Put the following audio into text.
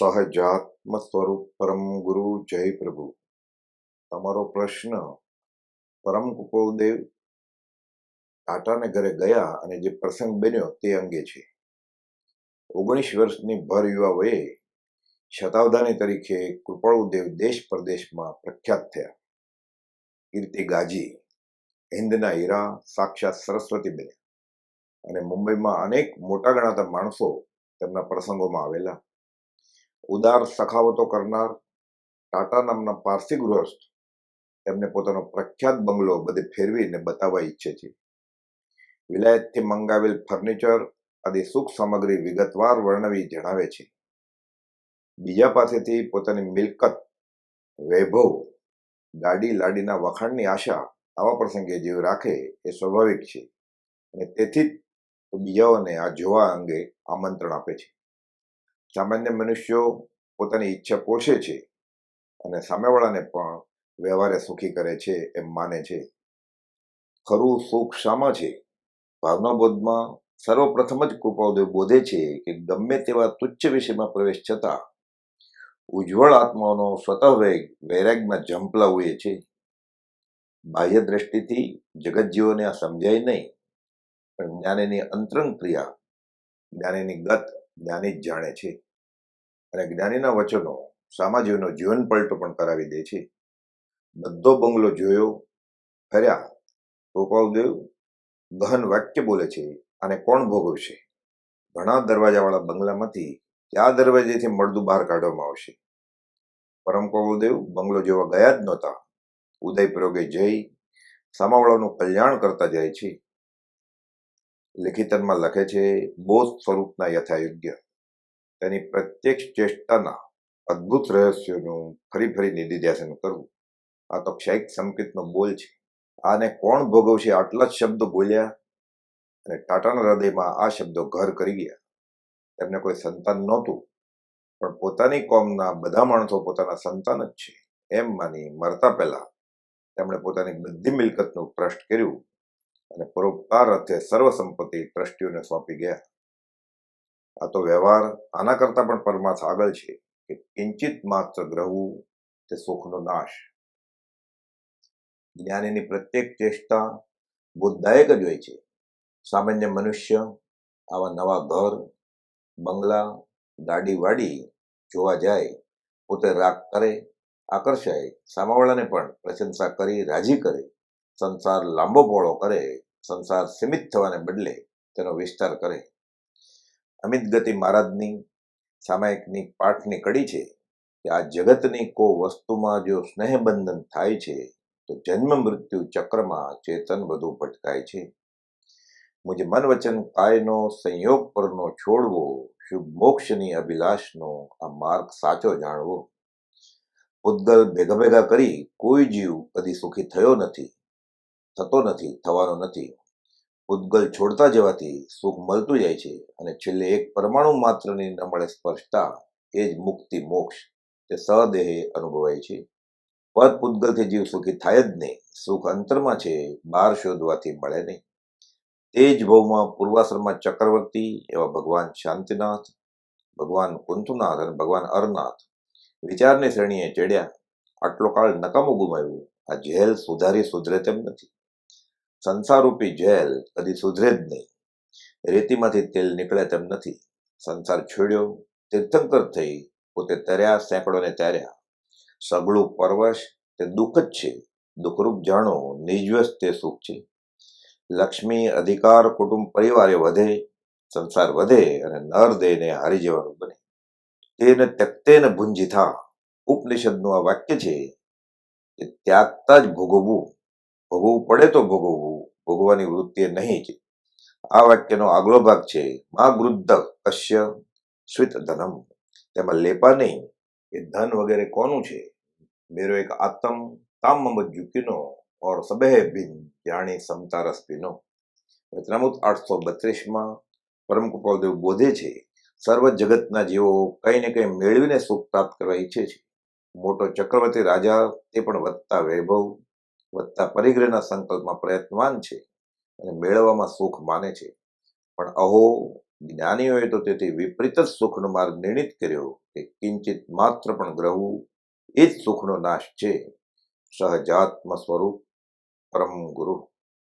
સહજાત્મ સ્વરૂપ પરમ ગુરુ જય પ્રભુ. તમારો પ્રશ્ન પરમ કુપોદેવ ટાટાને ઘરે ગયા અને જે પ્રસંગ બન્યો તે અંગે છે. ઓગણીસ વર્ષની ભર યુવા વયે શતાવધાની તરીકે કૃપાળુદેવ દેશ પરદેશમાં પ્રખ્યાત થયા. કીર્તિ ગાજી હિન્દના હીરા સાક્ષાત સરસ્વતી બન્યા અને મુંબઈમાં અનેક મોટા ગણાતા માણસો તેમના પ્રસંગોમાં આવેલા. ઉદાર સખાવતો કરનાર ટાટા નામના પારસી ગૃહસ્થ તેમને પોતાનો પ્રખ્યાત બંગલો બધે ફેરવીને બતાવવા ઈચ્છે છે. વિલાયતથી મંગાવેલ ફર્નિચર આદિ સુખ સામગ્રી વિગતવાર વર્ણવી જણાવે છે. બીજા પાસેથી પોતાની મિલકત, વૈભવ, ગાડી લાડીના વખાણની આશા આવા પ્રસંગે જીવ રાખે એ સ્વાભાવિક છે અને તેથી જ બીજાઓને આ જોવા અંગે આમંત્રણ આપે છે. સામાન્ય મનુષ્યો પોતાની ઈચ્છા પોષે છે અને સામેવાળાને પણ વ્યવહારે સુખી કરે છે એમ માને છે. ખરું સુખ શામાં છે? ભાવનાબોધમાં સર્વપ્રથમ જ કૃપાદેવ બોધે છે કે ગમે તેવા તુચ્છ વિષયમાં પ્રવેશ છતાં ઉજ્જવળ આત્માનો સ્વતઃ વેગ વૈરાગમાં હોય છે. બાહ્ય દ્રષ્ટિથી જગત જીવોને આ સમજાય નહીં. પણ જ્ઞાનીની અંતરંગ ક્રિયા, જ્ઞાનીની ગત જ્ઞાની જ જાણે છે. અને જ્ઞાનીના વચનો સામાજીવનો જીવન પલટો પણ કરાવી દે છે. બધો બંગલો જોયો, ફર્યા ગોપાલદેવ ગહન વાક્ય બોલે છે અને કોણ ભોગવશે? ઘણા દરવાજાવાળા બંગલામાંથી કયા દરવાજેથી મળદું બહાર કાઢવામાં આવશે? પરમ કૌદેવ બંગલો જોવા ગયા જ નહોતા. ઉદયપ્રયોગે જઈ સામાવાળાનું કલ્યાણ કરતા જાય છે. લેખિતનમાં લખે છે બોધ સ્વરૂપના યથાયોગ્ય. તેની પ્રત્યેક ચેષ્ટાના અદ્ભુત રહસ્યોનું ફરી ફરી નિધિધ્યાસન કરવું. આ તો ક્ષયિક સંકેતનો બોલ છે. આને કોણ ભોગવશે આટલા જ શબ્દો બોલ્યા? અને ટાટાના હૃદયમાં આ શબ્દો ઘર કરી ગયા. તેમને કોઈ સંતાન નહોતું, પણ પોતાની કોમના બધા માણસો પોતાના સંતાન જ છે. એમ માની મરતા પહેલા તેમણે પોતાની બધી મિલકતનું ટ્રસ્ટ કર્યું. અને પરોપકાર સર્વ સંપત્તિ ટ્રસ્ટીઓને સોંપી ગયા. આ તો વ્યવહાર આના કરતાં પણ પરમાર્થ આગળ છે કે કિંચિત માત્ર ગ્રહવું તે સુખનો નાશ. જ્ઞાનીની પ્રત્યેક ચેષ્ટા બોધદાયક જ હોય છે. સામાન્ય મનુષ્ય આવા નવા ઘર, બંગલા ગાડી વાડી જોવા જાય, પોતે રાગ કરે, આકર્ષાય, સામાવાળાને પણ પ્રશંસા કરી, રાજી કરે સંસાર લાંબો પહોળો કરે, સંસાર સીમિત થવાને બદલે તેનો વિસ્તાર કરે. અમિત ગતિ મહારાજની, સામાયિકની પાઠની કડી છે કે આ જગતની કો વસ્તુમાં જો સ્નેહબંધન થાય છે, તો જન્મ મૃત્યુ ચક્રમાં ચેતન વધુ ભટકાય છે. મુજે મન વચન કાયનો સંયોગ પરનો છોડવો, શુભ મોક્ષની અભિલાષનો આ માર્ગ સાચો જાણવો. ઉદ્ગલ ભેગા ભેગા કરી કોઈ જીવ કદી સુખી થયો નથી. થતો નથી, થવાનો નથી. પૂતગલ છોડતા જવાથી સુખ મળતું જાય છે અને છેલ્લે એક પરમાણુ માત્રની ન મળે સ્પર્શતા એ જ મુક્તિ મોક્ષ તે સદેહે અનુભવાય છે. પદ પૂતગલથી જીવ સુખી થાય જ નહીં, સુખ અંતરમાં છે બહાર શોધવાથી મળે નહીં. તે જ ભવમાં પૂર્વાશ્રમમાં ચક્રવર્તી એવા ભગવાન શાંતિનાથ, ભગવાન કુંતુનાથ અને ભગવાન અરનાથ વિચારની શ્રેણીએ ચડ્યા. આટલો કાળ નકામું ગુમાવ્યું. આ જેલ સુધારી સુધરે તેમ નથી. સંસારરૂપી જેલ કદી સુધરે જ નહીં. રેતીમાંથી તેલ નીકળે તેમ નથી. સંસાર છોડ્યો, તીર્થંકર થઈ, પોતે તર્યા, સેંકડોને તર્યા. સગળું પરવશ તે દુઃખ જ છે. દુઃખરૂપ જાણો નિજવસ તે સુખ છે. લક્ષ્મી અધિકાર કુટુંબ પરિવારે વધે, સંસાર વધે અને નર દેહને હારી જવાનું બને. તેને ત્યક્તેને ભુંજિથા. ઉપનિષદનું આ વાક્ય છે કે ત્યાગતા જ ભોગવવું. ભોગવવું પડે તો ભોગવવું, ભોગવવાની વૃત્તિ નહીં જ આ વાક્યનો આગલો ભાગ છે, મા વૃદ્ધ કશ્ય સ્વિત ધનમ. તેમાં લેપા નહીં, એ ધન વગેરે કોનું છે? મેરો એક આત્મ તામ મમત જુકીનો ઓર સબહે બિન જાણી સમતા રસ પીનો વચનામૃત આઠસો બત્રીસમાં પરમ કૃપાલદેવ બોધે છે, સર્વ જગતના જીવો કંઈ ને કંઈ મેળવીને સુખ પ્રાપ્ત કરવા ઈચ્છે છે. મોટો ચક્રવર્તી રાજા તે પણ વધતા વૈભવ વધતા પરિગ્રહના સંકલ્પમાં પ્રયત્નવાન છે અને મેળવવામાં સુખ માને છે. પણ અહો, જ્ઞાનીઓએ તો તેથી વિપરીત જ સુખનો માર્ગ નિર્ણિત કર્યો કે કિંચિત માત્ર પણ ગ્રહવું એ જ સુખનો નાશ છે. સહજાત્મ સ્વરૂપ પરમ ગુરુ